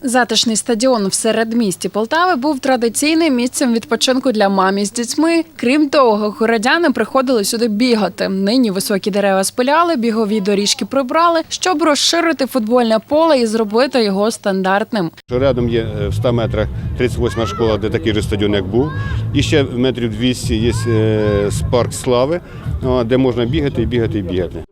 Затишний стадіон в середмісті Полтави був традиційним місцем відпочинку для мамі з дітьми. Крім того, городяни приходили сюди бігати. Нині високі дерева спиляли, бігові доріжки прибрали, щоб розширити футбольне поле і зробити його стандартним. Рядом є е, в 100 метрах 38 школа, де такий же стадіон, як був. І ще метрів 200 є е, парк слави, де можна бігати, і бігати, і бігати.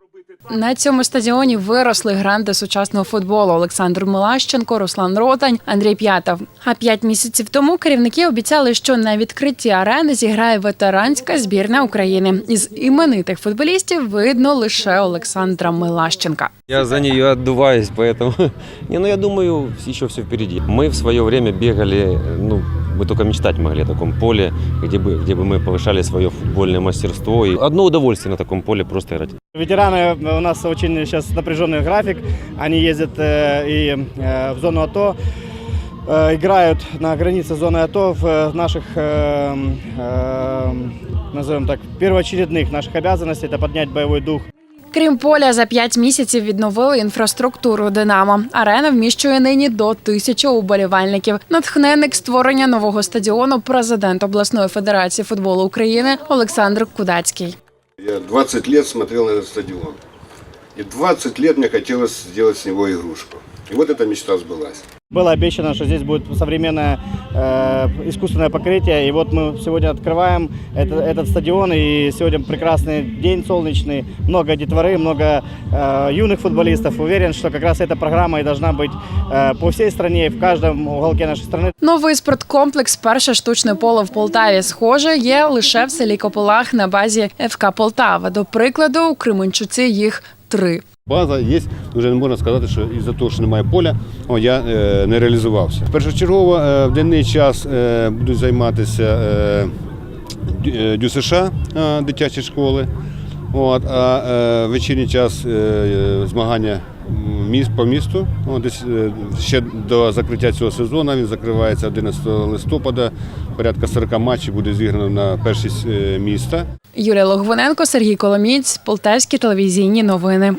На цьому стадіоні виросли гранди сучасного футболу Олександр Милащенко, Руслан Ротань, Андрій П'ятов. А п'ять місяців тому керівники обіцяли, що на відкритті арени зіграє ветеранська збірна України. Із іменитих футболістів видно лише Олександра Милащенка. Я за нее отдуваюсь, поэтому... Не, ну я думаю, еще все впереди. Мы в свое время бегали, ну, мы только мечтать могли о таком поле, где бы, где бы мы повышали свое футбольное мастерство. И одно удовольствие на таком поле просто играть. Ветераны у нас очень сейчас напряженный график. Они ездят э, и э, в зону АТО, э, играют на границе зоны АТО в э, наших, э, э, назовем так, первоочередных наших обязанностей. Это поднять боевой дух Крім поля, за п'ять місяців відновили інфраструктуру Динамо. Арена вміщує нині до тисячі уболівальників. Натхненник створення нового стадіону, президент обласної федерації футболу України Олександр Кудацький. Я 20 лет смотрел на этот стадион. И 20 лет мне хотелось сделать с него игрушку. И вот эта мечта сбылась. Было обещано, что здесь будет современное э, искусственное покрытие. И вот мы сегодня открываем это- этот стадион. И сегодня прекрасный день солнечный. Много детворы, много э, юных футболистов. Уверен, что как раз эта программа и должна быть э, по всей стране, в каждом уголке нашей страны. Новий спорткомплекс Перше штучне поле в Полтаві схоже є лише в селі Кополах на базі ФК Полтава. До прикладу, у Кременчуці їх три. База є, вже не можна сказати, що із-за того, що немає поля, о, я е, не реалізувався. Першочергово е, в денний час е, будуть займатися е, е, ДЮСШ, е, дитячі школи. От, а е, вечірній час е, змагання міст по місту. О, десь е, ще до закриття цього сезону він закривається 11 листопада. Порядка 40 матчів буде зіграно на першість е, міста. Юлія Логвиненко, Сергій Коломієць, Полтавські телевізійні новини.